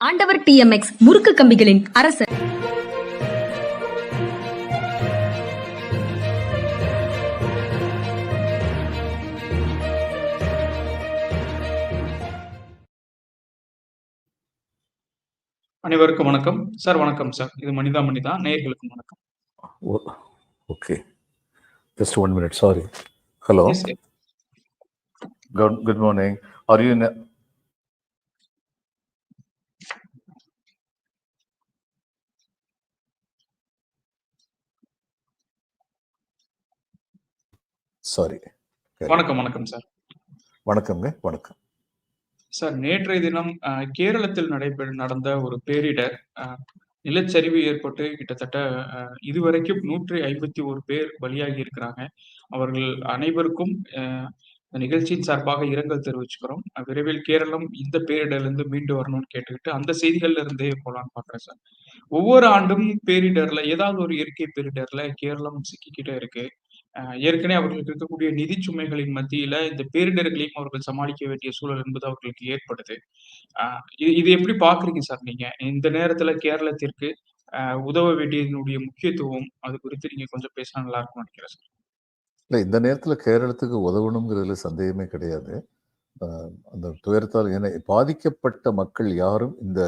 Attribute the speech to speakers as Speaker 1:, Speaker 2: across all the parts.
Speaker 1: ஆண்டவர் டிஎம்எக்ஸ் முறுக்கு கம்பிகளின் அரசர்
Speaker 2: அனைவருக்கும் வணக்கம் சார் வணக்கம் சார் இது மனிதா மனிதா நேயர்களுக்கும் வணக்கம்
Speaker 3: Oh, okay. Just one minute. Sorry. Hello.
Speaker 2: Yes, sir.
Speaker 3: Good, Sorry.
Speaker 2: வணக்கம் வணக்கம் சார்
Speaker 3: வணக்கம்ங்க வணக்கம்.
Speaker 2: சார் நேற்றைய தினம் கேரளத்தில் நடைபெற நடந்த ஒரு பேரிடர் நிலச்சரிவு ஏற்பட்டு கிட்டத்தட்ட இதுவரைக்கும் நூற்றி ஐம்பத்தி ஒரு பேர் பலியாகி இருக்கிறாங்க. அவர்கள் அனைவருக்கும் இந்த நிகழ்ச்சியின் சார்பாக இரங்கல் தெரிவிச்சுக்கிறோம். விரைவில் கேரளம் இந்த பேரிடர்ல இருந்து மீண்டு வரணும்னு கேட்டுக்கிட்டு அந்த செய்திகள்ல இருந்தே போலான்னு பாக்குறேன் சார் ஒவ்வொரு ஆண்டும் பேரிடர்ல ஏதாவது ஒரு இயற்கை பேரிடர்ல கேரளம் சிக்கிக்கிட்டே இருக்கு. ஏற்கனவே அவர்களுக்கு இருக்கக்கூடிய நிதி சுமைகளின் மத்தியில இந்த பேரிடர்களையும் அவர்கள் சமாளிக்க வேண்டிய சூழல் என்பது அவர்களுக்கு ஏற்படுது. இது இது எப்படி பாக்குறீங்க சார் நீங்க? இந்த நேரத்துல கேரளத்திற்கு உதவ வேண்டியதனுடைய முக்கியத்துவம் அது குறித்து நீங்க கொஞ்சம் பேசினா நல்லா இருக்கும் நினைக்கிறேன் சார்.
Speaker 3: இல்லை இந்த நேரத்தில் கேரளத்துக்கு உதவணுங்கிறதுல சந்தேகமே கிடையாது. அந்த துயரத்தால் என பாதிக்கப்பட்ட மக்கள் யாரும் இந்த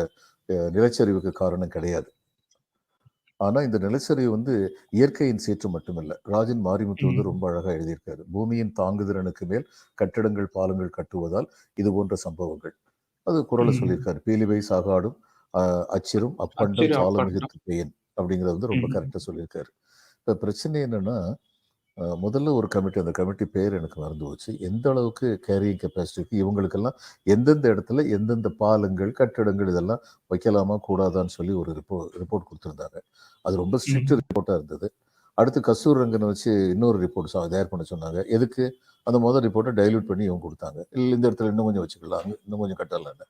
Speaker 3: நிலச்சரிவுக்கு காரணம் கிடையாது. ஆனால் இந்த நிலச்சரிவு வந்து இயற்கையின் சீற்று மட்டுமல்ல ராஜன் மாரிமுத்து வந்து. ரொம்ப அழகாக எழுதியிருக்காரு பூமியின் தாங்குதிறனுக்கு மேல் கட்டிடங்கள் பாலங்கள் கட்டுவதால் இது போன்ற சம்பவங்கள் அது குரலை. சொல்லியிருக்காரு பீலிவை சாகாடும் அச்சிரும் அப்பண்டம்
Speaker 2: அச்சிறு
Speaker 3: சால
Speaker 2: அப்பண்டம்.
Speaker 3: மிகுத்து பெயன் அப்படிங்கிறது வந்து ரொம்ப. கரெக்டாக சொல்லியிருக்காரு இப்போ பிரச்சனை என்னன்னா முதல்ல ஒரு கமிட்டி அந்த கமிட்டி பேர் எனக்கு மறந்து போச்சு. எந்த அளவுக்கு கேரியிங் கெப்பாசிட்டிக்கு இவங்களுக்கெல்லாம் எந்தெந்த இடத்துல எந்தெந்த பாலங்கள் கட்டிடங்கள் இதெல்லாம் வைக்கலாமா கூடாதான்னு சொல்லி ஒரு ரிப்போர்ட் ரிப்போர்ட் கொடுத்துருந்தாங்க. அது ரொம்ப ஸ்ட்ரிக்ட். ரிப்போர்ட்டாக இருந்தது. அடுத்து கஸ்தூர் ரங்கனை வச்சு இன்னொரு ரிப்போர்ட் தயார் பண்ண சொன்னாங்க. எதுக்கு? அந்த முதல் ரிப்போர்ட்டை டைல்யூட் பண்ணி இவங்க கொடுத்தாங்க. இல்லை இந்த இடத்துல இன்னும் கொஞ்சம் வச்சுக்கலாம். இன்னும் கொஞ்சம் கட்டலான்னு.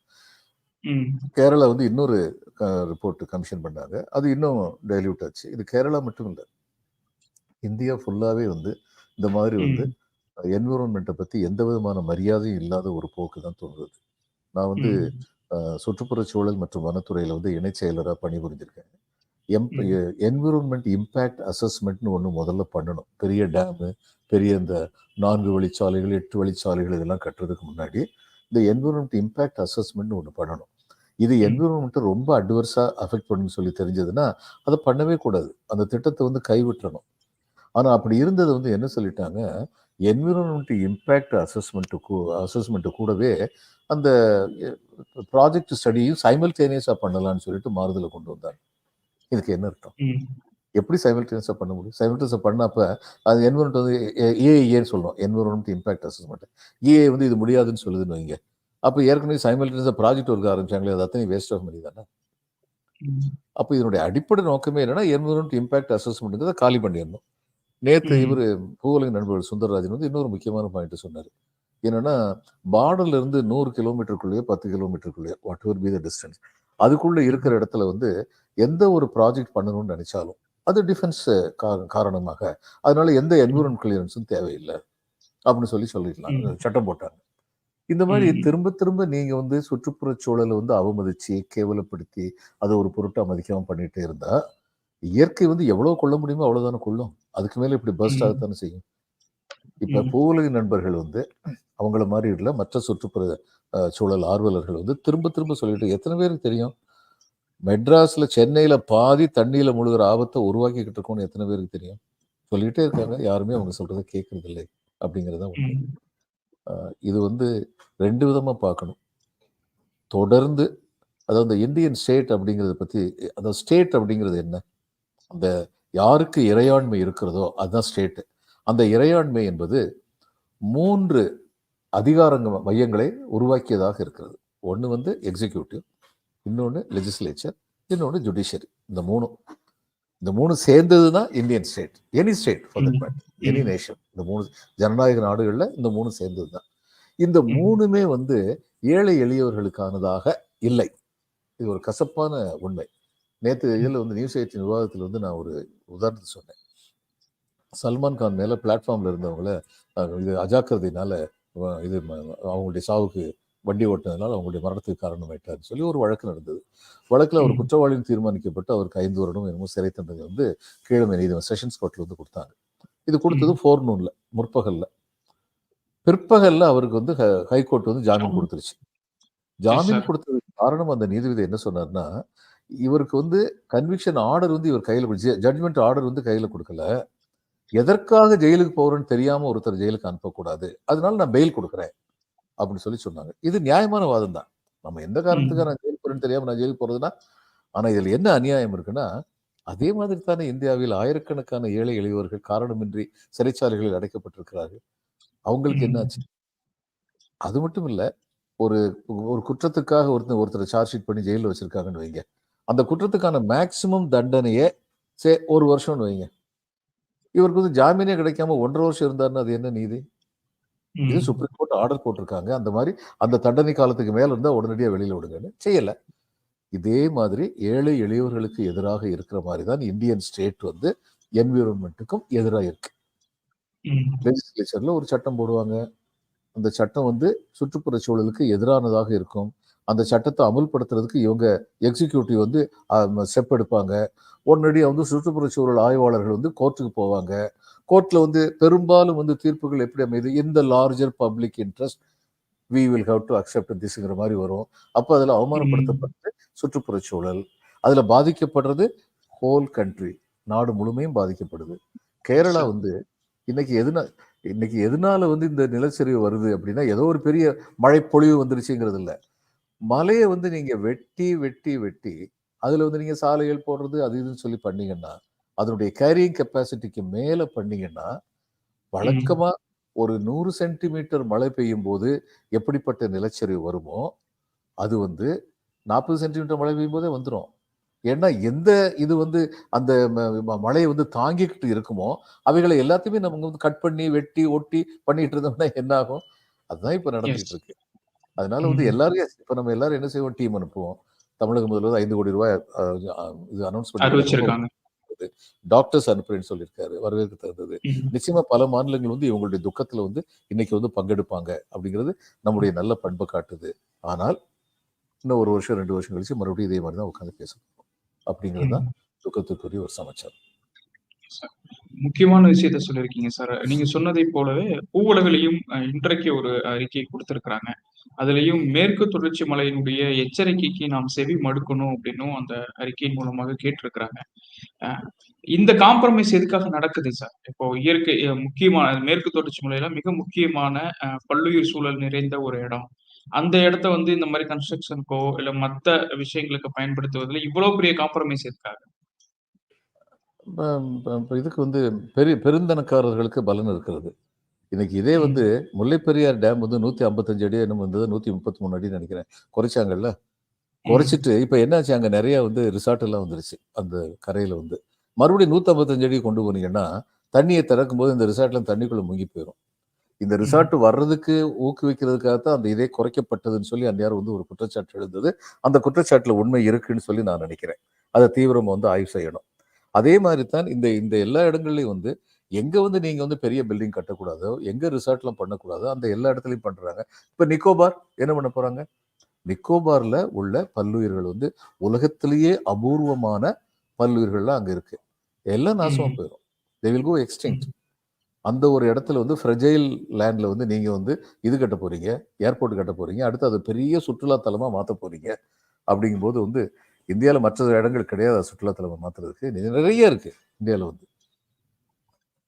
Speaker 2: ம்.
Speaker 3: கேரளா வந்து இன்னொரு ரிப்போர்ட் கமிஷன் பண்ணாங்க. அது இன்னும் டைல்யூட் ஆச்சு. இது கேரளா மட்டும் இல்லை. இந்தியா ஃபுல்லாகவே வந்து இந்த மாதிரி வந்து. என்விரான்மெண்ட்டை பற்றி எந்த விதமான மரியாதையும் இல்லாத ஒரு போக்கு தான் தோன்றுது நான் வந்து சுற்றுப்புறச் சூழல் மற்றும் வனத்துறையில் வந்து இணைச் செயலராக பணிபுரிஞ்சிருக்கேன். எம். என்விரான்மெண்ட் இம்பேக்ட் அசஸ்மெண்ட்னு ஒன்று முதல்ல பண்ணணும். பெரிய டேமு பெரிய இந்த நான்கு வழிச்சாலைகள் எட்டு வழிச்சாலைகள் இதெல்லாம் கட்டுறதுக்கு முன்னாடி இந்த என்விரான்மெண்ட் இம்பேக்ட் அசஸ்மெண்ட்னு ஒன்று பண்ணணும். இது. என்விரான்மெண்ட்டை ரொம்ப அட்வர்ஸாக அஃபெக்ட் பண்ணுன்னு சொல்லி தெரிஞ்சதுன்னா அதை பண்ணவே கூடாது. அந்த திட்டத்தை வந்து கைவிட்டுறணும். ஆனால் அப்படி இருந்தது வந்து என்ன சொல்லிட்டாங்க? என்விரான்மெண்ட் இம்பேக்ட் அசஸ்மெண்ட்டு அசஸ்மெண்ட்டு கூடவே அந்த ப்ராஜெக்ட் ஸ்டடியும் சைமல்டேனியஸாக பண்ணலாம்னு சொல்லிட்டு மாறுதலை கொண்டு வந்தாங்க. இதுக்கு என்ன அர்த்தம். எப்படி சைமல்டேனியஸாக பண்ண முடியும்? சைமல்டேனியஸாக பண்ணப்ப அது என்விரான்மெண்ட் வந்து ஏஏன்னு சொல்லணும் என்விரான்மெண்ட் இம்பேக்ட் அசஸ்மெண்ட் ஏஏ வந்து இது முடியாதுன்னு சொல்லுதுன்னு வைங்க. அப்போ ஏற்கனவே சைமல்டேனியஸாக ப்ராஜெக்ட் ஒர்க் ஆரம்பிச்சாங்களே அது அத்தனை வேஸ்ட் ஆஃப் மணி தானே. அப்போ இதனுடைய அடிப்படை நோக்கமே என்னன்னா என்விரான்மெண்ட் இம்பேக்ட் அசஸ்மெண்ட்டுங்கிறத காலி பண்ணிடணும். நேற்று. இவர் பூவலக நண்பர் சுந்தரராஜன் வந்து இன்னொரு முக்கியமான பாயிண்ட் சொன்னார் என்னன்னா பார்டர்ல இருந்து நூறு கிலோமீட்டருக்குள்ளேயோ பத்து கிலோமீட்டருக்குள்ளேயோ whatever be the distance அதுக்குள்ள இருக்கிற இடத்துல வந்து எந்த ஒரு ப்ராஜெக்ட் பண்ணணும்னு நினைச்சாலும் அது டிஃபென்ஸ் காரணமாக அதனால எந்த என்விரான்மெண்ட் கிளியரன்ஸும் தேவையில்லை அப்படின்னு சொல்லி சொல்லிடலாம். சட்டம் போட்டாங்க இந்த மாதிரி. திரும்ப திரும்ப நீங்க வந்து சுற்றுப்புறச் சூழலை வந்து அவமதிச்சு கேவலப்படுத்தி அதை ஒரு பொருட்டா மதிக்காம பண்ணிட்டே இருந்தா இயற்கை வந்து எவ்வளவு கொள்ள முடியுமோ அவ்வளவுதானே கொள்ளும். அதுக்கு மேல இப்படி பர்ஸ்ட். ஆகத்தானே செய்யும். இப்ப
Speaker 2: ம்.
Speaker 3: பூவுலக நண்பர்கள் வந்து அவங்கள மாதிரி இல்லை மற்ற சுற்றுப்புற சூழல் ஆர்வலர்கள் வந்து திரும்ப திரும்ப சொல்லிட்டு எத்தனை பேருக்கு தெரியும்? மெட்ராஸ்ல சென்னையில பாதி தண்ணியில முழுகிற ஆபத்தை உருவாக்கிக்கிட்டு இருக்கோம்னு எத்தனை பேருக்கு தெரியும்? சொல்லிட்டே இருக்காங்க. யாருமே அவங்க சொல்றதை கேட்கறது இல்லை அப்படிங்கிறது இது வந்து ரெண்டு விதமா பார்க்கணும். தொடர்ந்து அதாவது இந்த இந்தியன் ஸ்டேட் அப்படிங்கிறத பத்தி அந்த ஸ்டேட் அப்படிங்கிறது என்ன? அந்த யாருக்கு இறையாண்மை இருக்கிறதோ அதுதான் ஸ்டேட் அந்த இறையாண்மை என்பது மூன்று அதிகாரங்க மையங்களை உருவாக்கியதாக இருக்கிறது. ஒன்று வந்து எக்ஸிக்யூட்டிவ் இன்னொன்று லெஜிஸ்லேச்சர் இன்னொன்று ஜுடிஷியரி இந்த மூணும் இந்த மூணு சேர்ந்தது தான் Indian state any state for that
Speaker 2: ம்.
Speaker 3: Matter any. நேஷன் இந்த மூணு ஜனநாயக நாடுகளில் இந்த மூணு சேர்ந்தது தான் இந்த
Speaker 2: ம்.
Speaker 3: மூணுமே வந்து ஏழை எளியவர்களுக்கானதாக இல்லை. இது ஒரு கசப்பான உண்மை. நேற்று. இதில் வந்து நியூஸ் எயிட்டின் விவாதத்தில் வந்து நான் ஒரு உதாரணத்தை சொன்னேன் சல்மான் கான் மேலே பிளாட்ஃபார்மில் இருந்தவங்கள இது அஜாக்கிரதையினால இது அவங்களுடைய சாவுக்கு வண்டி ஓட்டினதுனால அவங்களுடைய மரணத்துக்கு காரணமாயிட்டாருன்னு சொல்லி ஒரு வழக்கு நடந்தது வழக்கில் அவர். குற்றவாளின்னு தீர்மானிக்கப்பட்டு அவருக்கு ஐந்து வருடம் என்னமோ சிறை தண்டனை வந்து கீழமை நீதிமன்ற செஷன்ஸ் கோர்ட்ல வந்து கொடுத்தாங்க இது கொடுத்தது ஃபோர்னூன்ல முற்பகல்ல பிற்பகல்ல அவருக்கு வந்து ஹ- ஹைகோர்ட் வந்து ஜாமீன். கொடுத்துருச்சு ஜாமீன். கொடுத்ததுக்கு காரணம் அந்த நீதிபதி என்ன சொன்னார்னா இவருக்கு வந்து கன்விக்ஷன் ஆர்டர் வந்து இவர் கையில் ஜட்மெண்ட் ஆர்டர் வந்து கையில கொடுக்கல. எதற்காக ஜெயிலுக்கு போறேன்னு தெரியாம ஒருத்தர் ஜெயிலுக்கு அனுப்பக்கூடாது. அதனால நான் பெயில் கொடுக்குறேன். அப்படின்னு சொல்லி சொன்னாங்க. இது நியாயமான வாதம் தான். நம்ம எந்த காரணத்துக்காக நான் ஜெயில் போறேன்னு தெரியாம நான் ஜெயிலுக்கு போறதுன்னா ஆனா இதுல என்ன அநியாயம் இருக்குன்னா அதே மாதிரி தானே இந்தியாவில் ஆயிரக்கணக்கான ஏழை எளியவர்கள் காரணமின்றி சிறைச்சாலைகளில் அடைக்கப்பட்டிருக்கிறார்கள். அவங்களுக்கு. என்னாச்சு? அது மட்டும் இல்ல ஒரு ஒரு குற்றத்துக்காக ஒருத்தர் ஒருத்தரை சார்ஜ் ஷீட் பண்ணி ஜெயிலில் வச்சிருக்காங்கன்னு வைங்க. அந்த குற்றத்துக்கான மேக்சிமம் தண்டனையே சே ஒரு வருஷம்னு வைங்க. இவருக்கு வந்து ஜாமீனே கிடைக்காம ஒன்றரை வருஷம் இருந்தாருன்னா அது என்ன நீதி? இது. சுப்ரீம் கோர்ட் ஆர்டர் போட்டிருக்காங்க. அந்த மாதிரி அந்த தண்டனை காலத்துக்கு மேல இருந்தா உடனடியாக வெளியில விடுங்கன்னு செய்யல. இதே மாதிரி ஏழை எளியவர்களுக்கு எதிராக இருக்கிற மாதிரி தான் இந்தியன் ஸ்டேட் வந்து என்விரான்மெண்ட்டுக்கும் எதிராக இருக்கு. லெஜிஸ்லேச்சர்ல ஒரு சட்டம் போடுவாங்க. அந்த சட்டம் வந்து சுற்றுப்புற சூழலுக்கு எதிரானதாக இருக்கும். அந்த சட்டத்தை அமுல்படுத்துறதுக்கு இவங்க எக்ஸிக்யூட்டிவ் வந்து ஸ்டெப் எடுப்பாங்க. உடனடியாக வந்து சுற்றுப்புற சூழல் ஆய்வாளர்கள் வந்து கோர்ட்டுக்கு போவாங்க. கோர்ட்ல வந்து பெரும்பாலும் வந்து தீர்ப்புகள் எப்படி அமையுது? இந்த larger public interest we will have to accept திஸ்ங்கிற மாதிரி வரும். அப்போ அதில் அவமானப்படுத்தப்பட்டு சுற்றுப்புற சூழல். அதில் பாதிக்கப்படுறது ஹோல் கண்ட்ரி நாடு முழுமையும் பாதிக்கப்படுது. கேரளா வந்து இன்னைக்கு எதுனா இன்னைக்கு எதனால வந்து இந்த நிலச்சரிவு வருது அப்படின்னா ஏதோ ஒரு பெரிய மழை பொழிவு வந்துருச்சுங்கிறது இல்ல மலையை வந்து நீங்க வெட்டி வெட்டி வெட்டி அதுல வந்து நீங்க சாலைகள் போடுறது அது இதுன்னு சொல்லி பண்ணீங்கன்னா அதனுடைய கேரியிங் கெப்பாசிட்டிக்கு மேல பண்ணீங்கன்னா வழக்கமா ஒரு நூறு சென்டிமீட்டர் மழை பெய்யும் போது எப்படிப்பட்ட நிலச்சரிவு வருமோ அது வந்து நாற்பது சென்டிமீட்டர் மழை பெய்யும் போதே வந்துடும் ஏன்னா எந்த இது வந்து அந்த ம- ம- மழையை வந்து தாங்கிக்கிட்டு இருக்குமோ அவைகளை எல்லாத்தையுமே நம்ம வந்து கட் பண்ணி வெட்டி ஒட்டி பண்ணிட்டு இருந்தோம்னா என்ன ஆகும்? அதுதான் இப்ப நடந்துகிட்டு இருக்கு. அதனால வந்து
Speaker 2: ம்.
Speaker 3: எல்லாரும் இப்ப நம்ம எல்லாரும் என்ன செய்வோம்? டீம் அனுப்புவோம். தமிழக முதல்வர் ஐந்து கோடி ரூபாய் இது அனௌன்ஸ் பண்ணி டாக்டர்ஸ் அனுப்புறேன்னு சொல்லியிருக்காரு. வரவேற்க தகுந்தது. நிச்சயமா பல மாநிலங்கள் வந்து இவங்களுடைய துக்கத்துல வந்து இன்னைக்கு வந்து பங்கெடுப்பாங்க அப்படிங்கிறது நம்முடைய நல்ல பண்பை காட்டுது. ஆனால் இன்னும் ஒரு வருஷம் ரெண்டு வருஷம் கழிச்சு மறுபடியும் இதே மாதிரி தான் உட்காந்து பேசணும். அப்படிங்கிறது தான். துக்கத்துக்குரிய ஒரு சமாச்சாரம்.
Speaker 2: முக்கியமான விஷயத்த சொல்லியிருக்கீங்க சார். நீங்க சொன்னதை போலவே பூவுலகிலையும் இன்றைக்கு ஒரு அறிக்கை கொடுத்திருக்கிறாங்க. அதுலயும் மேற்கு தொடர்ச்சி மலையினுடைய எச்சரிக்கைக்கு நாம் செவி மடுக்கணும் அப்படின்னும் அந்த அறிக்கையின் மூலமாக கேட்டிருக்கிறாங்க. அஹ், இந்த காம்ப்ரமைஸ் எதுக்காக நடக்குது சார் இப்போ இயற்கை முக்கியமான மேற்கு தொடர்ச்சி மலையில மிக முக்கியமான பல்லுயிர் சூழல் நிறைந்த ஒரு இடம். அந்த இடத்த வந்து இந்த மாதிரி கன்ஸ்ட்ரக்ஷனுக்கோ இல்ல மத்த விஷயங்களுக்கு பயன்படுத்துவதில் இவ்வளவு பெரிய காம்ப்ரமைஸ் எதுக்காக?
Speaker 3: இதுக்கு வந்து பெரிய பெருந்தனக்காரர்களுக்கு பலன் இருக்கிறது. இன்னைக்கு இதே. வந்து முல்லைப்பெரியார் டேம் வந்து நூத்தி ஐம்பத்தஞ்சு அடி என்ன வந்தது நூத்தி முப்பத்தி மூணு அடி நினைக்கிறேன். குறைச்சாங்கல்ல? குறைச்சிட்டு இப்ப என்னாச்சு? அங்க நிறைய வந்து ரிசார்ட் எல்லாம் வந்துருச்சு அந்த கரையில வந்து. மறுபடியும் நூத்தி ஐம்பத்தஞ்சு அடி கொண்டு போனீங்கன்னா தண்ணியை திறக்கும் போது இந்த ரிசார்ட்ல தண்ணிக்குள்ள முங்கி போயிடும் இந்த ரிசார்ட் வர்றதுக்கு ஊக்குவிக்கிறதுக்காகத்தான் அந்த இதே குறைக்கப்பட்டதுன்னு சொல்லி அந்நேரம் வந்து ஒரு குற்றச்சாட்டு எழுந்தது. அந்த குற்றச்சாட்டுல உண்மை இருக்குன்னு சொல்லி நான் நினைக்கிறேன். அதை தீவிரமா வந்து ஆய்வு செய்யணும். அதே மாதிரி தான் இந்த இந்த எல்லா இடங்கள்லயும் வந்து எங்க வந்து நீங்க வந்து பெரிய பில்டிங் கட்டக்கூடாதோ எங்க ரிசார்ட்லாம் பண்ணக்கூடாதோ அந்த எல்லா இடத்துலயும் பண்றாங்க. இப்ப நிக்கோபார் என்ன பண்ண போறாங்க? நிக்கோபார்ல உள்ள பல்லுயிர்கள் வந்து உலகத்திலேயே அபூர்வமான பல்லுயிர்கள்லாம் அங்க இருக்கு. எல்லாம் நாசமா
Speaker 2: ம்.
Speaker 3: போயிடும் தே வில் கோ எக்ஸ்டிங்க்ட் அந்த ஒரு இடத்துல வந்து ஃப்ரெஜைல் லேண்ட்ல வந்து நீங்க வந்து இது கட்ட போறீங்க ஏர்போர்ட் கட்ட போறீங்க அடுத்து அது பெரிய சுற்றுலா தலமா மாத்த போறீங்க. அப்படிங்கும்போது வந்து இந்தியாவில் மற்ற இடங்கள் கிடையாது அது சுற்றுலா தலமா மாத்துறதுக்கு. நி- நிறைய இருக்கு இந்தியாவில் வந்து.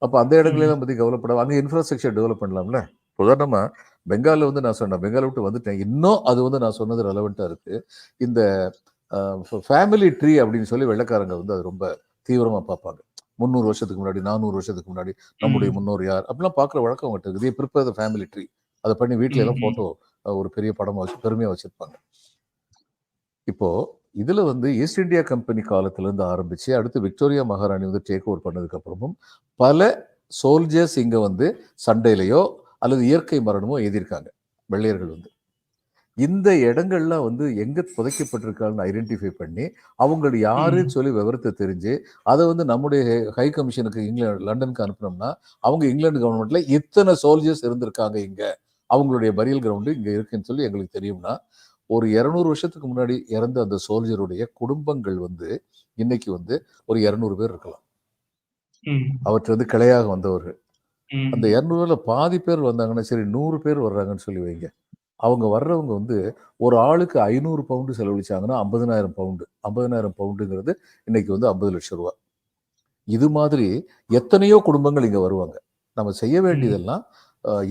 Speaker 3: அப்போ அந்த இடங்களெல்லாம் பத்தி கவலைப்பட அங்கே இன்ஃப்ராஸ்ட்ரக்சர் டெவலப் பண்ணலாம்ல? உதாரணமா பெங்கால்ல வந்து நான் சொன்னேன் பெங்கால் விட்டு வந்துட்டேன். இன்னும் அது வந்து நான் சொன்னது ரெலவெண்டா இருக்கு. இந்த ஃபேமிலி ட்ரீ அப்படின்னு சொல்லி வெள்ளைக்காரங்க வந்து அது ரொம்ப தீவிரமா பார்ப்பாங்க. முந்நூறு வருஷத்துக்கு முன்னாடி நானூறு வருஷத்துக்கு முன்னாடி நம்முடைய. முன்னோர் யார்? அப்படிலாம் பார்க்குற வழக்கம் அவங்ககிட்ட இருக்குது இதே ப்ரிப்பேர் ஃபேமிலி ட்ரீ அதை பண்ணி வீட்ல எல்லாம்
Speaker 2: ம், ம்.
Speaker 3: போட்டோ ஒரு பெரிய படமா வச்சு பெருமையா வச்சிருப்பாங்க. இப்போ இதுல வந்து ஈஸ்ட் இந்தியா கம்பெனி காலத்துல இருந்து ஆரம்பிச்சு அடுத்து விக்டோரியா மகாராணி வந்து டேக் ஓவர் பண்ணதுக்கு அப்புறமும் பல சோல்ஜர்ஸ் இங்க வந்து சண்டையிலையோ அல்லது இயற்கை மரணமோ எழுதியிருக்காங்க வெள்ளையர்கள் வந்து. இந்த இடங்கள்லாம் வந்து எங்க புதைக்கப்பட்டிருக்காங்கன்னு ஐடென்டிஃபை பண்ணி அவங்க யாருன்னு சொல்லி விவரத்தை தெரிஞ்சு அதை வந்து நம்முடைய ஹை கமிஷனுக்கு இங்கிலாந்து லண்டனுக்கு அனுப்பினோம்னா அவங்க இங்கிலாந்து கவர்மெண்ட்ல இத்தனை சோல்ஜர்ஸ் இருந்திருக்காங்க இங்க அவங்களுடைய பரியல் கிரவுண்டு இங்க இருக்குன்னு சொல்லி எங்களுக்கு தெரியும்னா ஒரு இருநூறு வருஷத்துக்கு முன்னாடி இறந்த அந்த சோல்ஜருடைய குடும்பங்கள் வந்து இன்னைக்கு வந்து ஒரு இருநூறு பேர் இருக்கலாம். அவற்றை வந்து கிளையாக வந்தவர்கள். அந்த இரநூறுல பாதி பேர் வந்தாங்கன்னா சரி நூறு பேர் வர்றாங்கன்னு சொல்லி வைங்க. அவங்க வர்றவங்க வந்து ஒரு ஆளுக்கு ஐநூறு பவுண்டு செலவழிச்சாங்கன்னா ஐம்பதனாயிரம் பவுண்டு. ஐம்பதனாயிரம் பவுண்டுங்கிறது இன்னைக்கு வந்து ஐம்பது லட்சம் ரூபா. இது மாதிரி எத்தனையோ குடும்பங்கள் இங்க வருவாங்க. நம்ம செய்ய வேண்டியதெல்லாம்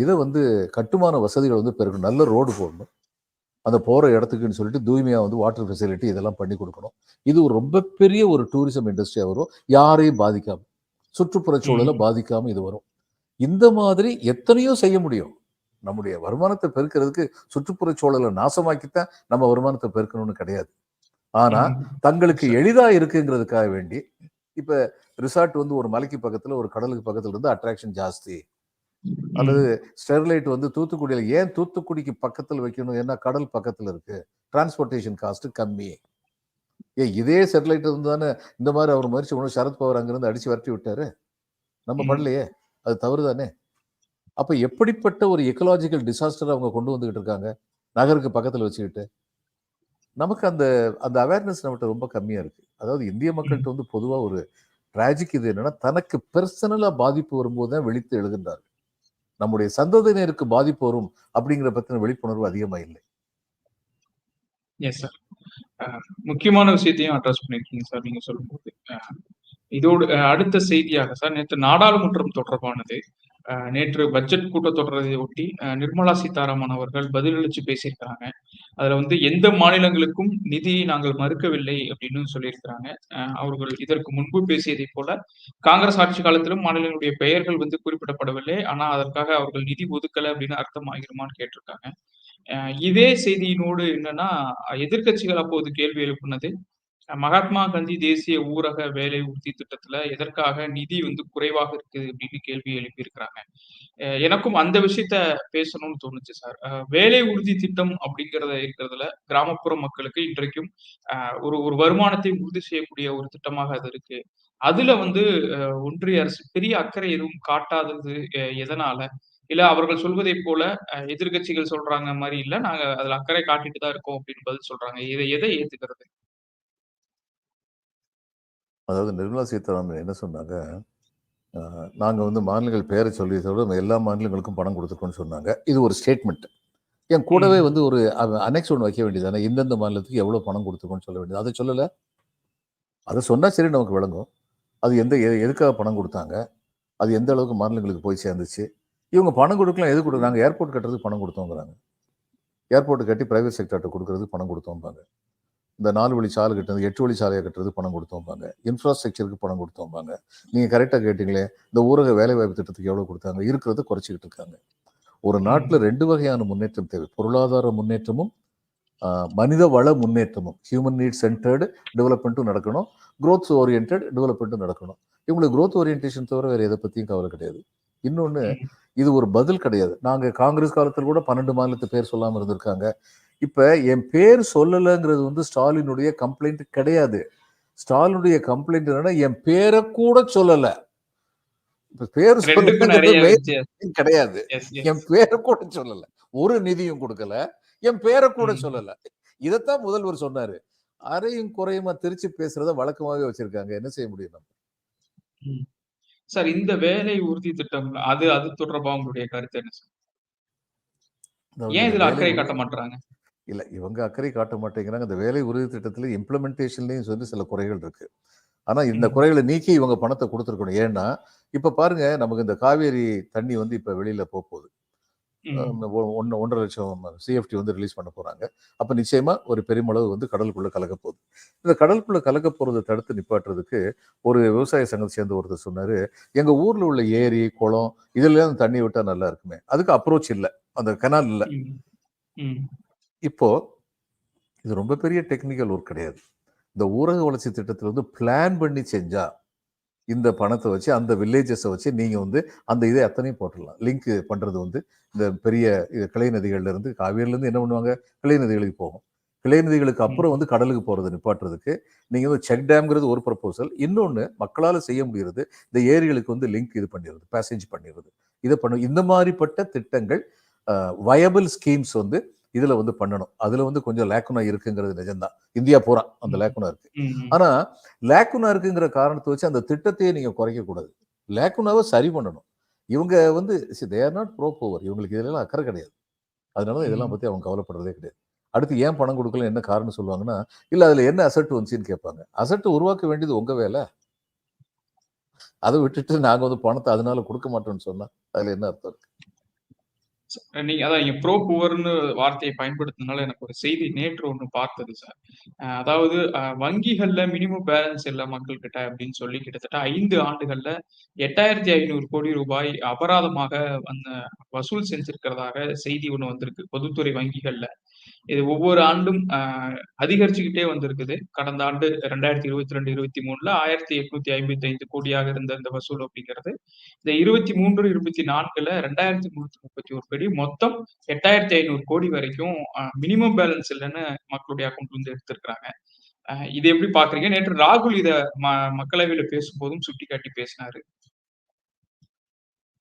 Speaker 3: இதை வந்து கட்டுமான வசதிகள் வந்து பெருக்கணும் நல்ல ரோடு போடணும். அந்த போற இடத்துக்குன்னு சொல்லிட்டு தூய்மையா வந்து வாட்டர் ஃபெசிலிட்டி இதெல்லாம் பண்ணி கொடுக்கணும். இது ஒரு ரொம்ப பெரிய ஒரு டூரிசம் இண்டஸ்ட்ரியா வரும். யாரையும் பாதிக்காம. சுற்றுப்புற சூழலை
Speaker 2: ம்.
Speaker 3: பாதிக்காம இது வரும். இந்த மாதிரி எத்தனையோ செய்ய முடியும். நம்முடைய வருமானத்தை பெருக்கிறதுக்கு சுற்றுப்புற சூழலை நாசமாக்கித்தான் நம்ம வருமானத்தை பெருக்கணும்னு கிடையாது. ஆனா
Speaker 2: ம்,
Speaker 3: தங்களுக்கு எளிதா இருக்குங்கிறதுக்காக வேண்டி இப்ப ரிசார்ட் வந்து ஒரு மலைக்கு பக்கத்துல ஒரு கடலுக்கு பக்கத்துல இருந்து அட்ராக்ஷன் ஜாஸ்தி. அல்லது ஸ்டெர்லைட் வந்து தூத்துக்குடியில ஏன் தூத்துக்குடிக்கு பக்கத்துல வைக்கணும்? ஏன்னா கடல் பக்கத்துல இருக்கு. டிரான்ஸ்போர்ட்டேஷன் காஸ்ட் கம்மி. ஏ இதே ஸ்டெர்லைட் இருந்து தானே இந்த மாதிரி அவர் முயற்சி பண்ணி சரத் பவர் அங்கிருந்து அடிச்சு விரட்டி விட்டாரு. நம்ம. பண்ணலையே. அது தவறு தானே. அப்ப எப்படிப்பட்ட ஒரு எக்கலாஜிக்கல் டிசாஸ்டர் அவங்க கொண்டு வந்துகிட்டு இருக்காங்க? நகருக்கு பக்கத்துல வச்சுக்கிட்டு. நமக்கு அந்த அந்த அவேர்னஸ் நம்மகிட்ட ரொம்ப கம்மியா இருக்கு. அதாவது இந்திய மக்கள்கிட்ட வந்து பொதுவா ஒரு டிராஜிக் இது என்னன்னா தனக்கு பெர்சனலா பாதிப்பு வரும்போது தான் வெளித்து எழுகின்றார் நம்முடைய சந்ததியினருக்கு பாதிப்பு வரும் அப்படிங்கிற பத்தின விழிப்புணர்வு அதிகமா இல்லை.
Speaker 2: எஸ் சார் முக்கியமான விஷயத்தையும் அட்ரஸ் பண்ணிருக்கீங்க சார் நீங்க சொல்லும்போது அஹ், இதோடு அடுத்த செய்தியாக சார் நேற்று நாடாளுமன்றம் தொடர்பானது நேற்று பட்ஜெட் கூட்டத்தொடரை ஒட்டி நிர்மலா சீதாராமன் அவர்கள் பதிலளிச்சு பேசியிருக்கிறாங்க. அதுல வந்து எந்த மாநிலங்களுக்கும் நிதி நாங்கள் மறுக்கவில்லை அப்படின்னு சொல்லியிருக்கிறாங்க. அவர்கள் இதற்கு முன்பு பேசியதை போல காங்கிரஸ் ஆட்சி காலத்திலும் மாநிலங்களுடைய பெயர்கள் வந்து குறிப்பிடப்படவில்லை. ஆனா அதற்காக அவர்கள் நிதி ஒதுக்கல அப்படின்னு அர்த்தம் ஆகிருமான்னு கேட்டிருக்காங்க இதே செய்தியினோடு என்னன்னா எதிர்க்கட்சிகள் அப்போது கேள்வி எழுப்புனது மகாத்மா காந்தி தேசிய ஊரக வேலை உறுதி திட்டத்துல எதற்காக நிதி வந்து குறைவாக இருக்குது அப்படின்னு கேள்வி எழுப்பியிருக்கிறாங்க. எனக்கும் அந்த விஷயத்த பேசணும்னு தோணுச்சு சார். வேலை உறுதி திட்டம் அப்படிங்கறத இருக்கிறதுல கிராமப்புற மக்களுக்கு இன்றைக்கும் ஒரு ஒரு வருமானத்தை உறுதி செய்யக்கூடிய ஒரு திட்டமாக அது இருக்கு. அதுல வந்து ஒன்றிய அரசு பெரிய அக்கறை எதுவும் காட்டாதது எதனால? இல்ல அவர்கள் சொல்வதை போல எதிர்கட்சிகள் சொல்றாங்க மாதிரி இல்ல நாங்க அதுல அக்கறை காட்டிட்டு தான் இருக்கோம் அப்படின்னு பதில் சொல்றாங்க. இதை எதை ஏத்துக்கிறது?
Speaker 3: அதாவது நிர்மலா சீதாராமன் என்ன சொன்னாங்க? அஹ், நாங்க வந்து மாநிலங்கள் பேரை சொல்லி சொல்ல எல்லா மாநிலங்களுக்கும் பணம் கொடுத்துருக்கோம்னு சொன்னாங்க. இது ஒரு ஸ்டேட்மெண்ட் என் கூடவே. வந்து ஒரு அனெக்ஸ் ஒன்று வைக்க வேண்டியதானே? இந்தந்த மாநிலத்துக்கு எவ்வளவு பணம் கொடுத்துருக்கோம்னு சொல்ல வேண்டியது. அதை சொல்லல. அதை சொன்னா சரி நமக்கு விளங்கும். அது எந்த எதுக்காக பணம் கொடுத்தாங்க? அது எந்த அளவுக்கு மாநிலங்களுக்கு போய் சேர்ந்துச்சு? இவங்க பணம் கொடுக்கலாம் எது கொடுக்குறாங்க ஏர்போர்ட் கட்டுறதுக்கு பணம் கொடுத்தோங்கிறாங்க. ஏர்போர்ட் கட்டி பிரைவேட் செக்டர்கிட்ட கொடுக்கறதுக்கு பணம் கொடுத்தோம்பாங்க. இந்த நாலு வழி சாலை கட்டுறது எட்டு வழி சாலையை கட்டுறது பணம் கொடுத்தோம்பாங்க இன்ஃப்ராஸ்ட்ரக்சருக்கு பணம் கொடுத்தோம்பாங்க நீங்கள் கரெக்டாக கேட்டீங்களே இந்த ஊரக வேலைவாய்ப்பு திட்டத்துக்கு எவ்வளோ கொடுத்தாங்க? இருக்கிறத குறைச்சிக்கிட்டு இருக்காங்க. ஒரு நாட்டில் ரெண்டு வகையான முன்னேற்றம் தேவை. பொருளாதார முன்னேற்றமும் மனித வள முன்னேற்றமும். ஹியூமன் நீட் சென்டர்டு டெவலப்மெண்ட்டும் நடக்கணும். க்ரோத் ஓரியன்ட் டெவலப்மெண்ட்டும் நடக்கணும். இவங்களுக்கு க்ரோத் ஓரியன்டேஷன் தவிர வேறு எதை பற்றியும் கவலை கிடையாது. இன்னொன்னு. இது ஒரு பதில் கிடையாது. நாங்க காங்கிரஸ் காலத்தில் கூட பன்னெண்டு மாநிலத்து பேர் சொல்லாம இருந்திருக்காங்க. இப்ப என் பேர் சொல்லலைங்கிறது வந்து ஸ்டாலினுடைய கம்ப்ளைண்ட் கிடையாது. ஸ்டாலினுடைய கம்ப்ளைண்ட் என்னன்னா என் பேரை கூட சொல்லல. பேர் கிடையாது. என் பேரை கூட சொல்லல. ஒரு நிதியும் கொடுக்கல. என் பேரை கூட. சொல்லல. இதைத்தான் முதல்வர் சொன்னாரு. அரையும் குறையுமா திருச்சி பேசுறத வழக்கமாவே வச்சிருக்காங்க. என்ன செய்ய முடியும் நம்ம?
Speaker 2: சார் இந்த வேலை உறுதி திட்டம் அது அது தொடர்பா உங்களுடைய கருத்து என்ன சார்? ஏன்
Speaker 3: இந்த
Speaker 2: இதுல அக்கறை காட்ட மாட்டாங்க
Speaker 3: இல்ல இவங்க அக்கறை காட்ட மாட்டேங்கிறாங்க. அந்த வேலை உறுதி திட்டத்துல இம்ப்ளிமெண்டேஷன்லயும் சொல்லி சில குறைகள் இருக்கு. ஆனா இந்த. குறைகளை நீக்கி இவங்க பணத்தை கொடுத்துருக்கணும். ஏன்னா இப்ப பாருங்க நமக்கு இந்த காவேரி தண்ணி வந்து இப்ப வெளியில போக போகுது. ஒன்று ஒன்றரை லட்சம் சிஎஃப்டி வந்து ரிலீஸ் பண்ண போறாங்க. அப்ப நிச்சயமா ஒரு பெருமளவு வந்து கடலுக்குள்ள கலக்க போகுது. இந்த கடலுக்குள்ள கலக்க போறதை தடுத்து நிப்பாட்டுறதுக்கு ஒரு விவசாய சங்கத்தை சேர்ந்த ஒருத்தர் சொன்னாரு எங்க ஊர்ல உள்ள ஏரி குளம் இதுல இருந்து தண்ணி விட்டா நல்லா இருக்குமே. அதுக்கு அப்ரோச் இல்ல. அந்த கனால் இல்ல. இப்போ இது ரொம்ப பெரிய டெக்னிக்கல் ஒர்க் கிடையாது. இந்த ஊரக வளர்ச்சி திட்டத்தில் வந்து பிளான் பண்ணி செஞ்சா இந்த பணத்தை வச்சு அந்த வில்லேஜஸை வச்சு நீங்க வந்து அந்த இதை அத்தனையும் போட்டுடலாம். லிங்க் பண்றது வந்து இந்த பெரிய கிளை நதிகள்ல இருந்து காவேரில இருந்து என்ன பண்ணுவாங்க? கிளை நதிகளுக்கு போகும். கிளை நதிகளுக்கு அப்புறம் வந்து கடலுக்கு போறது நிப்பாட்டுறதுக்கு நீங்க வந்து செக் டேம்ங்கிறது ஒரு ப்ரப்போசல் இன்னொன்னு மக்களால செய்ய முடியறது இந்த ஏரிகளுக்கு வந்து லிங்க் இது பண்ணிடுறது பேசேஜ் பண்ணிடுறது. இதை பண்ணு இந்த மாதிரிப்பட்ட திட்டங்கள் வயபிள் ஸ்கீம்ஸ் வந்து இதுல வந்து பண்ணணும். அதுல வந்து கொஞ்சம் லேக்குனா இருக்குங்கிறது நிஜம்தான். இந்தியா பூரா அந்த லேக்குனா இருக்கு.
Speaker 2: ம், ம்.
Speaker 3: ஆனா லேக்குனா இருக்குங்கிற காரணத்தை வச்சு அந்த திட்டத்தையே நீங்க குறைக்க கூடாது லேக்குனாவை சரி பண்ணணும். இவங்க வந்து தேர் நாட் ப்ரோ போவர் இவங்களுக்கு இதெல்லாம் அக்கறை கிடையாது. அதனால தான் இதெல்லாம். பத்தி அவங்க கவலைப்படுறதே கிடையாது. அடுத்து ஏன் பணம் கொடுக்கல என்ன காரணம் சொல்லுவாங்கன்னா இல்ல அதுல என்ன அசட் வந்துச்சுன்னு கேட்பாங்க. அசட் உருவாக்க வேண்டியது உங்க வேலை. அதை விட்டுட்டு நாங்க வந்து பணத்தை அதனால கொடுக்க மாட்டோம்னு சொன்னா அதுல என்ன அர்த்தம் இருக்கு?
Speaker 2: நீங்க அதான் நீங்க ப்ரோ புவர்னு வார்த்தையை பயன்படுத்தினால எனக்கு ஒரு செய்தி நேற்று ஒண்ணு பார்த்தது சார் அதாவது அஹ் வங்கிகள்ல மினிமம் பேலன்ஸ் இல்ல மக்கள் கிட்ட அப்படின்னு சொல்லி கிட்டத்தட்ட ஐந்து ஆண்டுகள்ல எட்டாயிரத்தி ஐநூறு கோடி ரூபாய் அபராதமாக அந்த வசூல் செஞ்சிருக்கிறதாக செய்தி ஒண்ணு வந்திருக்கு. பொதுத்துறை வங்கிகள்ல. இது ஒவ்வொரு ஆண்டும் அதிகரிச்சுக்கிட்டே வந்திருக்குது. கடந்த ஆண்டு ரெண்டாயிரத்தி இருபத்தி ரெண்டு இருபத்தி மூணுல ஆயிரத்தி எட்நூத்தி ஐம்பத்தி ஐந்து கோடியாக இருந்த இந்த வசூல் அப்படிங்கிறது இந்த இருபத்தி மூன்று இருபத்தி நான்குல ரெண்டாயிரத்தி முன்னூத்தி முப்பத்தி ஒரு கோடி மொத்தம் எட்டாயிரத்தி ஐநூறு கோடி வரைக்கும் மினிமம் பேலன்ஸ் இல்லைன்னு மக்களுடைய அக்கௌண்ட் வந்து எடுத்திருக்கிறாங்க. இதை எப்படி பாக்குறீங்க நேற்று ராகுல் இத ம- மக்களவையில பேசும்போதும் சுட்டிக்காட்டி பேசினாரு.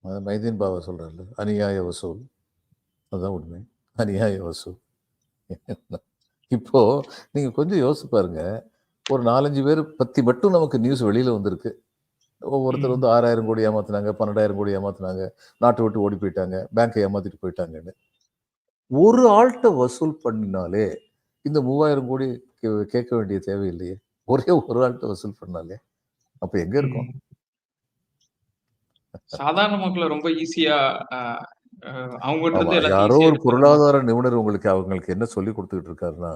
Speaker 3: மைதீன் பாபா சொல்றாரு அநியாய வசூல். அதுதான் உண்மை. அநியாய வசூல். இப்போ நீங்க கொஞ்சம் யோசிச்சு பாருங்க. ஒரு நாலஞ்சு பேர் பத்தி மட்டும் நமக்கு நியூஸ் வெளியில வந்திருக்கு. ஒவ்வொருத்தர். வந்து ஆறாயிரம் கோடி ஏமாத்துனாங்க பன்னெண்டாயிரம் கோடி ஏமாத்துனாங்க நாட்டை விட்டு ஓடி போயிட்டாங்க பேங்கை ஏமாத்திட்டு போயிட்டாங்கன்னு. ஒரு ஆள்கிட்ட வசூல் பண்ணினாலே இந்த மூவாயிரம் கோடி கேட்க வேண்டிய தேவையில்லையே. ஒரே ஒரு ஆள்கிட்ட வசூல் பண்ணாலே அப்ப எங்க இருக்கும்.
Speaker 2: சாதாரண மக்களை ரொம்ப ஈஸியா
Speaker 3: யாரோ ஒரு பொருளாதார நிபுணர் உங்களுக்கு அவங்களுக்கு என்ன சொல்லி கொடுத்துக்கிட்டு இருக்காருன்னா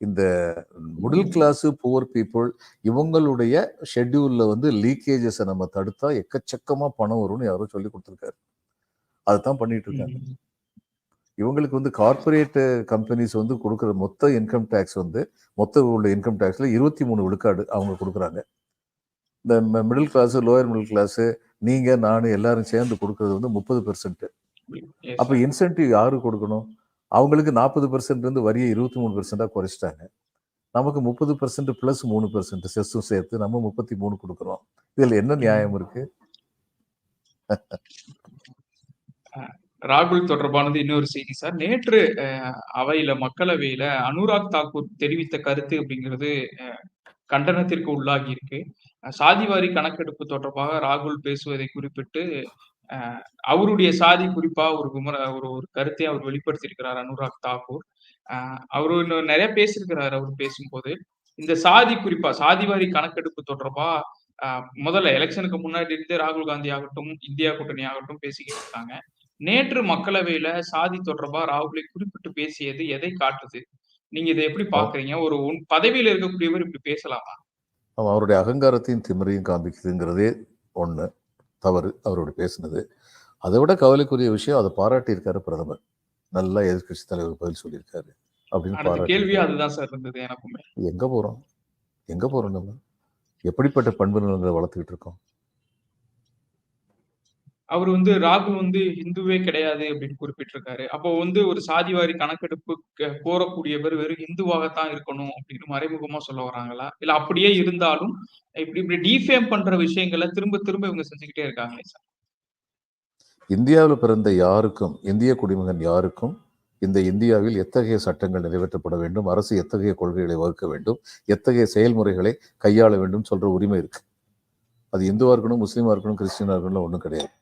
Speaker 3: இந்த மிடில் கிளாஸ் புவர் பீப்புள் இவங்களுடைய ஷெட்யூல்ல வந்து லீக்கேஜஸை நம்ம தடுத்தா எக்கச்சக்கமா பணம் வரும்னு யாரோ சொல்லி கொடுத்துருக்காரு. அதுதான் பண்ணிட்டு இருக்காங்க. இவங்களுக்கு வந்து கார்ப்பரேட் கம்பெனிஸ் வந்து கொடுக்குற மொத்த இன்கம் டேக்ஸ் வந்து மொத்த உள்ள இன்கம் டேக்ஸ்ல இருபத்தி மூணு விழுக்காடு அவங்க கொடுக்குறாங்க. இந்த middle class lower middle class நீங்க நான் எல்லாரும் சேர்ந்து கொடுக்கறது வந்து முப்பது பெர்சென்ட்
Speaker 2: Yes,
Speaker 3: அப்ப. இன்சென்டிவ் யாரு கொடுக்கணும்? அவங்களுக்கு நாற்பது பெர்சென்ட் இருந்து வரியை இருபத்தி மூணு பெர்சென்டா குறைச்சிட்டாங்க. நமக்கு முப்பது பெர்சென்ட் பிளஸ் மூணு பெர்சென்ட் செஸ்ஸும் சேர்த்து நம்ம முப்பத்தி மூணு கொடுக்குறோம். இதுல என்ன நியாயம் இருக்கு?
Speaker 2: ராகுல் தொடர்பானது இன்னொரு செய்தி சார். நேற்று அவையில மக்களவையில அனுராக் தாக்கூர் தெரிவித்த கருத்து அப்படிங்கிறது அஹ், கண்டனத்திற்கு உள்ளாகி இருக்கு. சாதிவாரி கணக்கெடுப்பு தொடர்பாக ராகுல் பேசுவதை குறிப்பிட்டு அவருடைய சாதி குறிப்பா ஒரு விமர ஒரு ஒரு கருத்தை அவர் வெளிப்படுத்தியிருக்கிறார் அனுராக் தாக்கூர். அஹ், அவரு இன்னும் நிறைய பேசியிருக்கிறார் அவர் பேசும்போது. இந்த சாதி குறிப்பா சாதிவாரி கணக்கெடுப்பு தொடர்பா அஹ், முதல்ல எலெக்ஷனுக்கு முன்னாடி இருந்தே ராகுல் காந்தி ஆகட்டும் இந்தியா கூட்டணி ஆகட்டும் பேசிக்கிட்டு இருக்காங்க நேற்று மக்களவையில சாதி தொடர்பா ராகுலை குறிப்பிட்டு பேசியது எதை காட்டுது? நீங்க இதை எப்படி பாக்குறீங்க? ஒரு உன் பதவியில இருக்கக்கூடியவர் இப்படி பேசலாமா?
Speaker 3: அவருடைய அகங்காரத்தையும் திமிரையும் காமிக்குதுங்கிறதே ஒண்ணு. தவறு அவரோட பேசுனது. அதை விட கவலைக்குரிய விஷயம் அதை பாராட்டியிருக்காரு பிரதமர். நல்லா எதிர்க்கட்சி தலைவர் பதில் சொல்லியிருக்காரு அப்படின்னு
Speaker 2: அதுதான் சார் இருந்தது எனக்குமே.
Speaker 3: எங்க போறோம்? எங்க போறோம் நம்ம? எப்படிப்பட்ட பண்பு நலன்களை வளர்த்துக்கிட்டு இருக்கோம்?
Speaker 2: அவர் வந்து ராகுல் வந்து இந்துவே கிடையாது அப்படின்னு குறிப்பிட்டிருக்காரு. அப்போ வந்து ஒரு சாதிவாரி கணக்கெடுப்பு கோரக்கூடியவர் வெறும் இந்துவாகத்தான் இருக்கணும் அப்படின்னு மறைமுகமா சொல்ல வராங்களா? இல்ல அப்படியே இருந்தாலும் இப்படி இப்படி டிஃபேம் பண்ற விஷயங்களை திரும்ப திரும்ப இவங்க செஞ்சுக்கிட்டே இருக்காங்களே சார்?
Speaker 3: இந்தியாவில் பிறந்த யாருக்கும் இந்திய குடிமகன் யாருக்கும் இந்த இந்தியாவில் எத்தகைய சட்டங்கள் நிறைவேற்றப்பட வேண்டும் அரசு எத்தகைய கொள்கைகளை வகுக்க வேண்டும் எத்தகைய செயல்முறைகளை கையாள வேண்டும் சொல்ற உரிமை இருக்கு. அது இந்துவா இருக்கணும் முஸ்லீமா இருக்கணும் கிறிஸ்டியனா இருக்கணும் ஒன்றும் கிடையாது.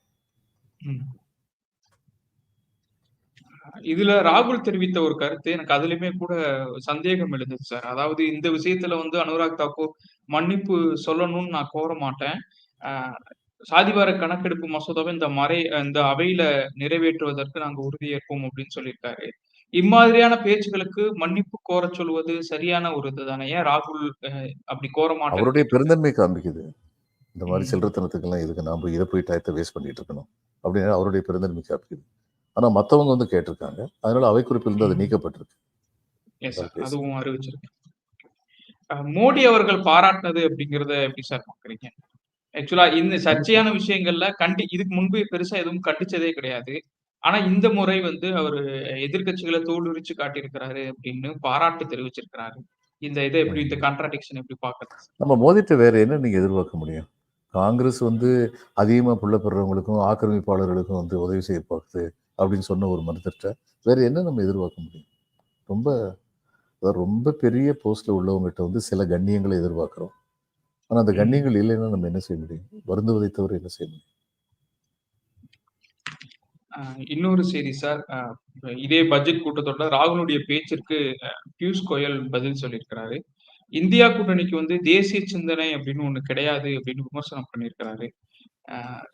Speaker 2: இதுல ராகுல் தெரிவித்த ஒரு கருத்து எனக்கு அதுலயுமே கூட சந்தேகம் எழுந்தது சார். அதாவது இந்த விஷயத்துல வந்து அனுராக் தாக்கூர் மன்னிப்பு சொல்லணும்னு நான் கோர மாட்டேன். ஆஹ் சாதிவார கணக்கெடுப்பு மசோதாவை இந்த மறை இந்த அவையில நிறைவேற்றுவதற்கு நாங்க உறுதியேற்போம் அப்படின்னு சொல்லியிருக்காரு. இம்மாதிரியான பேச்சுகளுக்கு மன்னிப்பு கோர சொல்வது சரியான ஒரு இதுதானே? ஏன் ராகுல் அப்படி கோர மாட்டேன்?
Speaker 3: அவருடைய பெருந்தன்மை காண்பிக்குது. இந்த மாதிரி
Speaker 2: ம்.
Speaker 3: சில்லறத்தனத்துக்கெல்லாம் எதுக்கு நாம இதை போய் டயத்தை வேஸ்ட் பண்ணிட்டு இருக்கணும்? அப்படின்னு அவருடைய பெருந்தன்மை காண்பிக்குது ஆனா மத்தவங்க வந்து கேட்டிருக்காங்க. அதனால அவை குறிப்பிலிருந்து அது. நீக்கப்பட்டிருக்கு.
Speaker 2: அதுவும் அறிவிச்சிருக்கேன் அஹ் மோடி அவர்கள் பாராட்டினது அப்படிங்கறத எப்படி சார் பாக்குறீங்க ஆக்சுவலா இந்த சர்ச்சையான விஷயங்கள்ல கண்டி இதுக்கு முன்பு பெருசா எதுவும் கண்டிச்சதே கிடையாது. ஆனா இந்த முறை வந்து அவர் எதிர்க்கட்சிகளை தோலுரிச்சு காட்டியிருக்கிறாரு அப்படின்னு பாராட்டு தெரிவிச்சிருக்கிறாரு. இந்த இதை எப்படி இந்த கான்ட்ராடிக்ஷன் எப்படி பாக்குறது
Speaker 3: நம்ம மோதிட்டு வேற என்ன நீங்க எதிர்பார்க்க முடியும்? காங்கிரஸ் வந்து அதிகமாக புள்ளப்படுறவங்களுக்கும் ஆக்கிரமிப்பாளர்களுக்கும் வந்து உதவி செய்ய பார்க்குது அப்படின்னு சொன்ன ஒரு மனிதர்கிட்ட வேற என்ன நம்ம எதிர்பார்க்க முடியும்? ரொம்ப ரொம்ப பெரிய போஸ்ட்டில் உள்ளவங்ககிட்ட வந்து சில கண்ணியங்களை எதிர்பார்க்குறோம். ஆனால் அந்த கண்ணியங்கள் இல்லைன்னா நம்ம என்ன செய்ய முடியும்? வருந்துவதை தவிர என்ன செய்ய முடியும்?
Speaker 2: இன்னொரு செய்தி சார். இதே பட்ஜெட் கூட்டத்தொடர் ராகுலுடைய பேச்சிற்கு பியூஷ் கோயல் பதில் சொல்லியிருக்கிறாரு. இந்தியா கூட்டணிக்கு வந்து தேசிய சிந்தனை அப்படின்னு ஒண்ணு கிடையாது அப்படின்னு விமர்சனம் பண்ணியிருக்கிறாரு.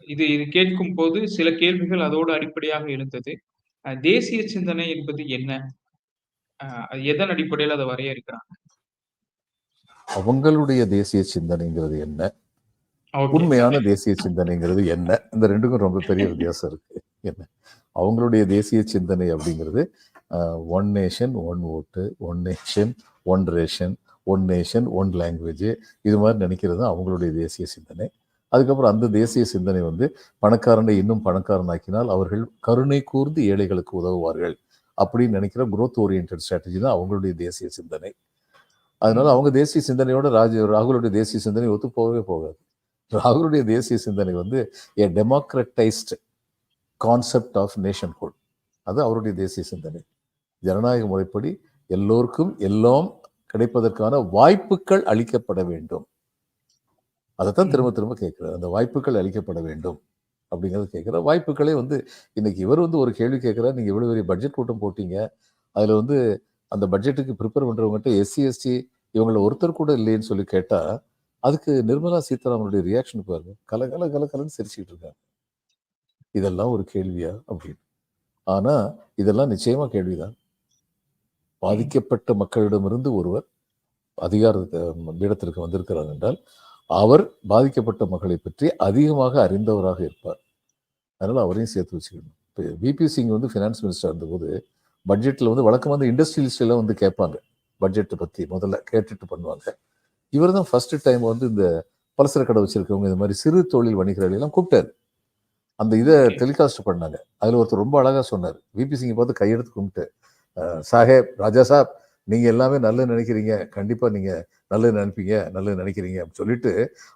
Speaker 2: இது இது கேட்கும் போது சில கேள்விகள் அதோடு அடிப்படையாக எழுந்தது அஹ் தேசிய சிந்தனை என்பது என்ன? எதன் அடிப்படையில் அதை வரையறுக்கிறாங்க?
Speaker 3: அவங்களுடைய தேசிய சிந்தனைங்கிறது என்ன? உண்மையான தேசிய சிந்தனைங்கிறது என்ன? இந்த ரெண்டுக்கும் ரொம்ப பெரிய வித்தியாசம் இருக்கு. என்ன? அவங்களுடைய தேசிய சிந்தனை அப்படிங்கிறது ஒன் நேஷன் ஒன் ஓட்டு one nation one ration one nation one language இது மாதிரி நினைக்கிறது அவங்களுடைய தேசிய சிந்தனை. அதுக்கப்புறம் அந்த தேசிய சிந்தனை வந்து பணக்காரனை இன்னும் பணக்காரனாக்கினால் அவர்கள் கருணை கூர்ந்து ஏழைகளுக்கு உதவுவார்கள் அப்படின்னு நினைக்கிற growth oriented ஸ்ட்ராட்டஜி தான் அவங்களுடைய தேசிய சிந்தனை. அதனால அவங்க தேசிய சிந்தனையோட ராஜ ராகுலுடைய தேசிய சிந்தனை ஒத்து போகவே போகாது. ராகுலுடைய தேசிய சிந்தனை வந்து a democratised concept of nationhood அது அவருடைய தேசிய சிந்தனை. ஜனநாயக முறைப்படி எல்லோருக்கும் எல்லாம் கிடைப்பதற்கான வாய்ப்புகள் அளிக்கப்பட வேண்டும். அதைத்தான் திரும்ப திரும்ப கேட்கிறார். அந்த வாய்ப்புகள் அளிக்கப்பட வேண்டும் அப்படிங்கிறது கேட்குற வாய்ப்புகளே வந்து இன்னைக்கு இவர் வந்து ஒரு கேள்வி கேட்குறாரு. நீங்கள் இவ்வளோ பெரிய பட்ஜெட் கூட்டம் போட்டீங்க. அதில் வந்து அந்த பட்ஜெட்டுக்கு ப்ரிப்பேர் பண்ணுறவங்ககிட்ட எஸ்சி எஸ்டி இவங்கள ஒருத்தர் கூட இல்லைன்னு சொல்லி கேட்டால் அதுக்கு நிர்மலா சீதாராமனுடைய ரியாக்ஷன் பாருங்க. கல கல கல கலன்னு சிரிச்சுக்கிட்டு இருக்காங்க. இதெல்லாம் ஒரு கேள்வியா அப்படின்னு. ஆனா இதெல்லாம் நிச்சயமா கேள்விதான். பாதிக்கப்பட்ட மக்களிடமிருந்து ஒருவர் அதிகார பீடத்திற்கு வந்திருக்கிறார் என்றால் அவர் பாதிக்கப்பட்ட மக்களை பற்றி அதிகமாக அறிந்தவராக இருப்பார். அதனால அவரையும் சேர்த்து வச்சுக்கணும். இப்போ விபி சிங் வந்து ஃபினான்ஸ் மினிஸ்டர் இருந்தபோது பட்ஜெட்டில் வந்து வழக்கமாக வந்து இண்டஸ்ட்ரியலிஸ்ட் எல்லாம் வந்து கேட்பாங்க. பட்ஜெட்டை பற்றி முதல்ல கேட்டுட்டு பண்ணுவாங்க. இவர் தான் ஃபர்ஸ்ட் டைம் வந்து இந்த பலசர கடை வச்சிருக்கவங்க இந்த மாதிரி சிறு தொழில் வணிகர்கள் எல்லாம் கூப்பிட்டாரு. அந்த இதை. டெலிகாஸ்ட் பண்ணாங்க. அதில் ஒருத்தர் ரொம்ப அழகாக சொன்னார். விபி சிங்கை பார்த்து கையெடுத்து கும்பிட்டு "அஹ், சாஹேப் ராஜா சாப் நீங்க எல்லாமே நல்லது நினைக்கிறீங்க. கண்டிப்பா நீங்க நல்லது நினைப்பீங்க நல்லது நினைக்கிறீங்க அப்படின்னு சொல்லிட்டு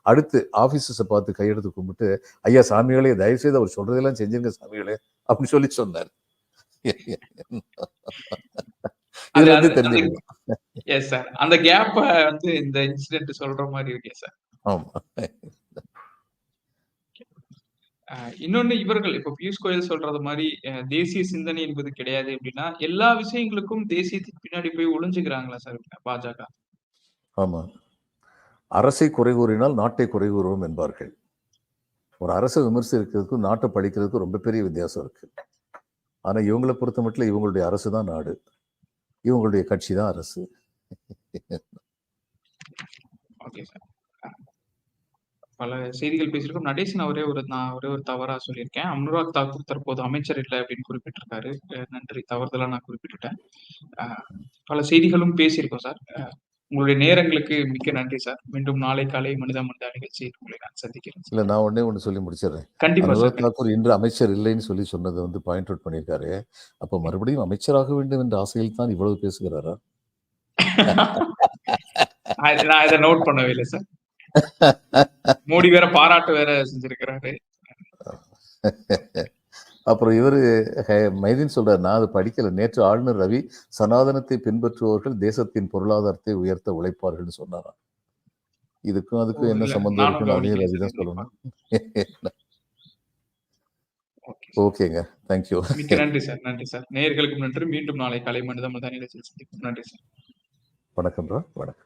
Speaker 3: அடுத்து ஆபீசர்ஸை பார்த்து கையெடுத்து கும்பிட்டு ஐயா சாமிகளே தயவு செய்து அவர் சொல்றதெல்லாம் செஞ்சிருங்க சாமிகளே அப்படின்னு சொல்லி சொன்னார்.
Speaker 2: அந்த கேப்ப வந்து இந்த இன்சிடென்ட் சொல்ற மாதிரி இருக்கே சார்
Speaker 3: ஆமா.
Speaker 2: இன்னொன்னு இவர்கள் இப்ப பியூஷ் கோயல் சொல்றது மாதிரி தேசிய சிந்தனை என்பது கிடையாது அப்படின்னா எல்லா விஷயங்களுக்கும் தேசியத்துக்கு பின்னாடி போய் ஒளிஞ்சுக்கிறாங்களா சார் பாஜக?
Speaker 3: ஆமா. அரசை குறை கூறினால் நாட்டை குறை கூறுவோம் என்பார்கள். ஒரு அரசை விமர்சிக்கிறதுக்கும் நாட்டை படிக்கிறதுக்கும் ரொம்ப பெரிய வித்தியாசம் இருக்கு. ஆனா இவங்களை பொறுத்த மட்டும் இவங்களுடைய அரசு தான் நாடு. இவங்களுடைய கட்சி தான் அரசு.
Speaker 2: Okay sir. பல செய்திகள் பேசியிருக்கோம். நடேசன் அவரே ஒரு நான் ஒரே ஒரு தவறா சொல்லியிருக்கேன். அனுராக் தாக்கூர் தற்போது அமைச்சர் இல்லை அப்படின்னு குறிப்பிட்டிருக்காரு. நன்றி. தவறுதலா நான் குறிப்பிட்டுட்டேன். பல செய்திகளும் பேசியிருக்கோம் சார். உங்களுடைய நேரங்களுக்கு மிக்க நன்றி சார். மீண்டும் நாளை காலை மனித மனிதா நிகழ்ச்சியில் உங்களை நான் சந்திக்கிறேன்
Speaker 3: இல்ல நான் ஒண்ணே ஒண்ணு சொல்லி முடிச்சிடுறேன்.
Speaker 2: கண்டிப்பா
Speaker 3: அனுராக்
Speaker 2: சார்
Speaker 3: தாக்கூர் இன்று அமைச்சர் இல்லைன்னு சொல்லி சொன்னதை வந்து பாயிண்ட் அவுட் பண்ணியிருக்காரு. அப்ப மறுபடியும் அமைச்சராக வேண்டும் என்ற ஆசையில் தான் இவ்வளவு பேசுகிறாரா?
Speaker 2: நான் இதை நோட் பண்ணவே இல்லை சார். மோடி வேற பாராட்டு வேற செஞ்சிருக்கிறாரு.
Speaker 3: அப்புறம் இவரு மைதீன் சொல்றாரு நான் அது படிக்கல. நேற்று ஆளுநர் ரவி சனாதனத்தை பின்பற்றுபவர்கள் தேசத்தின் பொருளாதாரத்தை உயர்த்த உழைப்பார்கள்னு சொன்னாராம். இதுக்கும் அதுக்கும் என்ன சம்பந்தம் இருக்குன்னு அதையும் ரவி தான் சொல்லணும்.
Speaker 2: ஓகே
Speaker 3: ஓகேங்க தேங்க்யூ
Speaker 2: நன்றி சார் நன்றி சார் நேயர்களுக்கும் நன்றி. மீண்டும் நாளை காலை மனித மனிதா நிகழ்ச்சியில் சந்திப்போம். நன்றி சார்
Speaker 3: வணக்கம்ரா வணக்கம்.